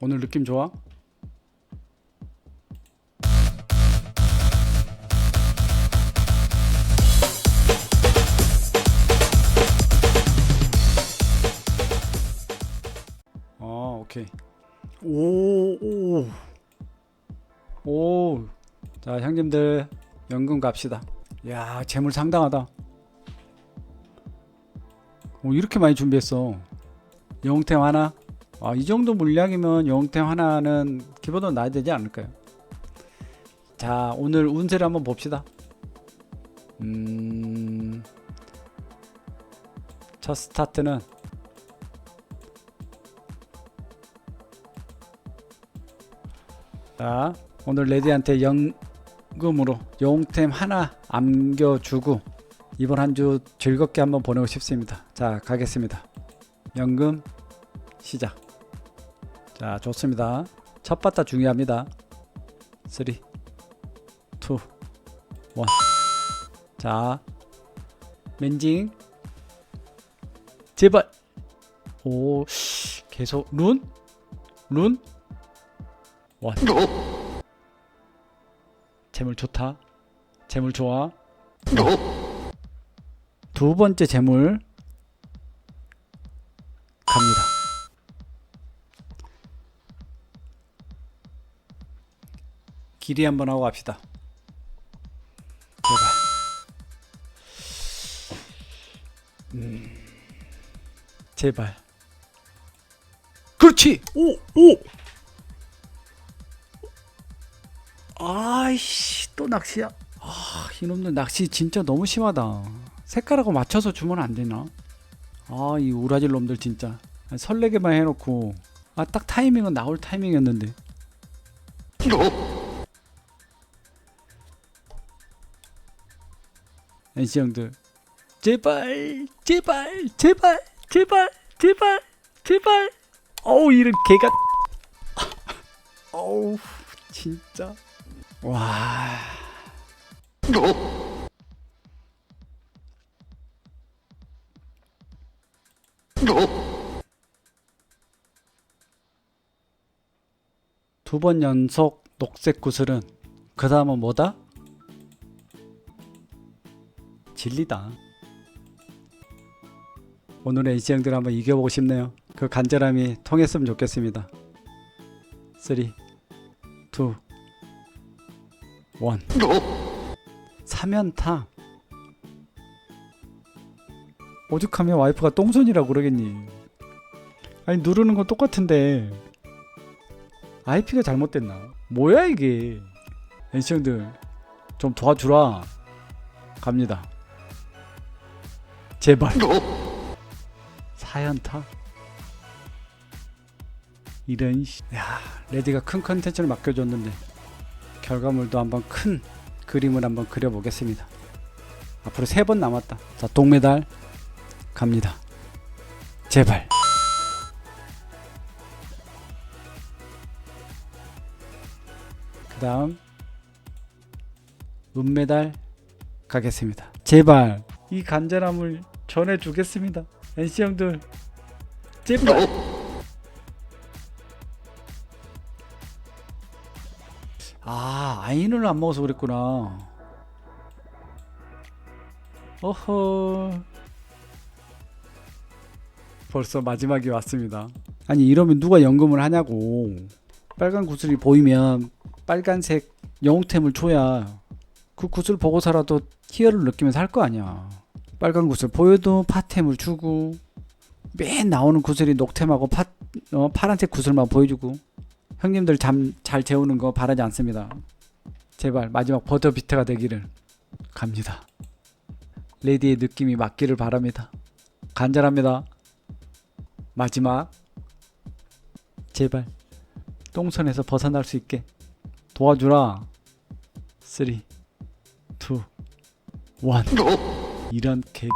오늘 느낌 좋아? 아 오케이. 오오오. 오. 자 형님들 연금 갑시다. 야 재물 상당하다. 오 이렇게 많이 준비했어. 영템 하나 아, 이 정도 물량이면 영템 하나는 기본으로 나야 되지 않을까요? 자, 오늘 운세를 한번 봅시다. 음, 첫 스타트는 자, 오늘 레디한테 연금으로 영템 하나 안겨주고 이번 한 주 즐겁게 한번 보내고 싶습니다. 자, 가겠습니다. 연금 시작. 자, 좋습니다. 첫 바타 중요합니다. 3, 2, 1. 자, 맨징. 제발. 오, 계속 룬? 룬? 원. 재물 좋다. 재물 좋아. 두 번째 재물 갑니다. 길이 한번 하고 갑시다. 제발. 음. 제발. 그렇지. 오, 오. 아이씨, 또 낚시야. 아, 이놈들 낚시 진짜 너무 심하다. 색깔하고 맞춰서 주면 안 되나? 아, 이 우라질 놈들 진짜. 설레게만 해놓고. 아, 딱 타이밍은 나올 타이밍이었는데. NC 형들. 제발 제발 제발 제발 제발 제발. 어우 이런 개가. 어우 진짜. 와. 두번 연속 녹색 구슬은 그 다음은 뭐다? 진리다. 오늘의 이시형들 한번 이겨보고 싶네요. 그 간절함이 통했으면 좋겠습니다. 3, 2, 1. 사면타. 오죽하면 와이프가 똥손이라고 그러겠니? 아니 누르는 건 똑같은데 IP가 잘못됐나? 뭐야 이게? NC형들 좀 도와주라. 갑니다. 제발. 사연타. 이런 씨. 야, 레디가 큰 컨텐츠를 맡겨줬는데 결과물도 한번 큰 그림을 한번 그려보겠습니다. 앞으로 세 번 남았다. 자, 동메달 갑니다. 제발. 그 다음 은메달 가겠습니다. 제발 이 간절함을 전해주겠습니다. NC 형들 제발. 아 아인을 안 먹어서 그랬구나. 어허. 벌써 마지막이 왔습니다. 아니 이러면 누가 연금을 하냐고. 빨간 구슬이 보이면 빨간색 영웅템을 줘야 그 구슬 보고서라도 희열을 느끼면서 할 거 아니야. 빨간 구슬 보여도 파템을 주고 맨 나오는 구슬이 녹템하고 파, 어, 파란색 구슬만 보여주고 형님들 잠 잘 재우는 거 바라지 않습니다. 제발 마지막 버터 비트가 되기를 갑니다. 레디의 느낌이 맞기를 바랍니다. 간절합니다. 마지막 제발 똥손에서 벗어날 수 있게 도와주라. 3, 2, 1 이런 개